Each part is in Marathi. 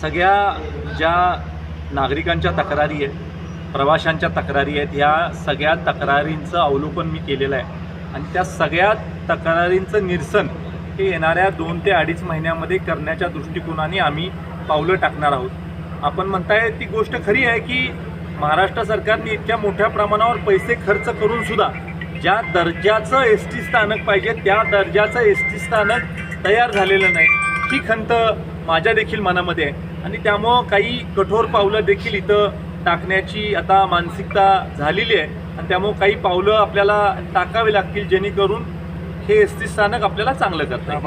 सगळ्या ज्या नागरिकांच्या तक्रारी आहेत प्रवाशांच्या तक्रारी आहेत ह्या सगळ्या तक्रारींचं अवलोकन मी केलेलं आहे. आणि त्या सगळ्या तक्रारींचं निरसन हे येणाऱ्या दोन ते अडीच महिन्यामध्ये करण्याच्या दृष्टिकोनाने आम्ही पावलं टाकणार आहोत. आपण म्हणताय ती गोष्ट खरी आहे की महाराष्ट्र सरकारने इतक्या मोठ्या प्रमाणावर पैसे खर्च करूनसुद्धा ज्या दर्जाचं एस टी स्थानक पाहिजे त्या दर्जाचं एस टी स्थानक तयार झालेलं नाही. ही खंत माझ्या देखील मनामध्ये आहे. आणि त्यामुळं काही कठोर पावलं देखील इथं टाकण्याची आता मानसिकता झालेली आहे. आणि त्यामुळं काही पावलं आपल्याला टाकावी लागतील जेणेकरून हे एस टी स्थानक आपल्याला चांगलं करता.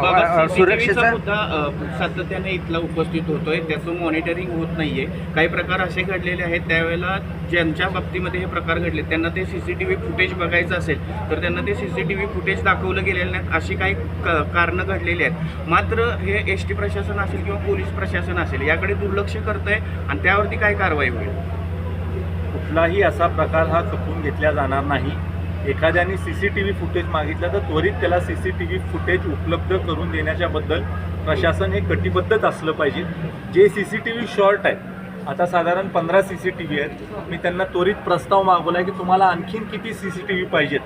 सुरक्षेचा- मुद्दा सातत्याने इथला उपस्थित होतोय. त्याचं मॉनिटरिंग होत नाहीये. काही प्रकार असे घडलेले आहेत त्यावेळेला ज्यांच्या बाबतीमध्ये हे प्रकार घडले त्यांना ते सीसीटीव्ही फुटेज बघायचं असेल तर त्यांना ते सीसीटीव्ही फुटेज दाखवलं गेलेलं नाहीत अशी काही क- कारणं घडलेली आहेत. मात्र हे एस टी प्रशासन असेल किंवा पोलीस प्रशासन असेल याकडे दुर्लक्ष करतंय आणि त्यावरती काय कारवाई होईल? कुठलाही असा प्रकार हा खपून घेतला जाणार नाही. एखाद्याने C C T V footage मागितलं तर त्वरित त्याला C C T V footage उपलब्ध करून देण्याच्याबद्दल प्रशासन हे कटिबद्धच असलं पाहिजे. जे C C T V short आहेत आता साधारण पंधरा सी सी टी व्ही आहेत मी त्यांना त्वरित प्रस्ताव मागवला आहे की तुम्हाला आणखीन किती सी सी टी व्ही पाहिजेत.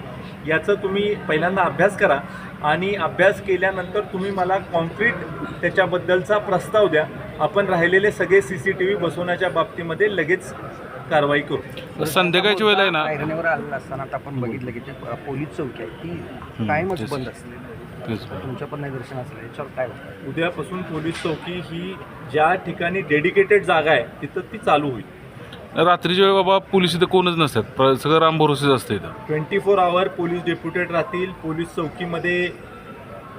याचं तुम्ही पहिल्यांदा अभ्यास करा आणि अभ्यास केल्यानंतर तुम्ही मला कॉन्क्रीट त्याच्याबद्दलचा प्रस्ताव द्या. आपण राहिलेले सगळे सी सी टी व्ही बसवण्याच्या बाबतीमध्ये लगेच कारवाई करू. संध्याकाळच्या वेळेला आहे ना? ऐरणीवर आलेलं असताना आता आपण बघितलं की पोलीस चौकी आहे ती कायमच. बंद असते. तुमच्या पण निदर्शन असलं याच्यावर काय उद्यापासून पोलीस चौकी ही ज्या ठिकाणी डेडिकेटेड जागा आहे तिथं ती चालू होईल. रात्रीच्या वेळी बाबा पोलीस इथं कोणच नसतात. सगळं राम भरोसेच असतं इथं. Twenty four hour police deputed राहतील. पोलीस चौकीमध्ये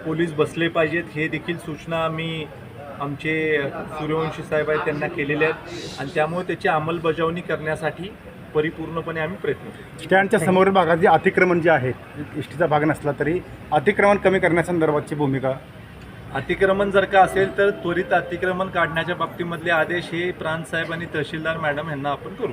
पोलीस बसले पाहिजेत. हे देखील सूचना आम्ही आमचे सूर्यवंशी साहेब आहेत त्यांना केलेल्या आहेत. आणि त्यामुळे त्याची अंमलबजावणी करण्यासाठी परिपूर्णपणे आम्ही प्रयत्न करू स्टँडच्या समोरील भागात जे अतिक्रमण जे आहे एस टीचा भाग नसला तरी अतिक्रमण कमी करण्यासंदर्भातची भूमिका? अतिक्रमण जर का असेल तर त्वरित अतिक्रमण काढण्याच्या बाबतीमधले आदेश हे प्रांत साहेब आणि तहसीलदार मॅडम यांना आपण करू.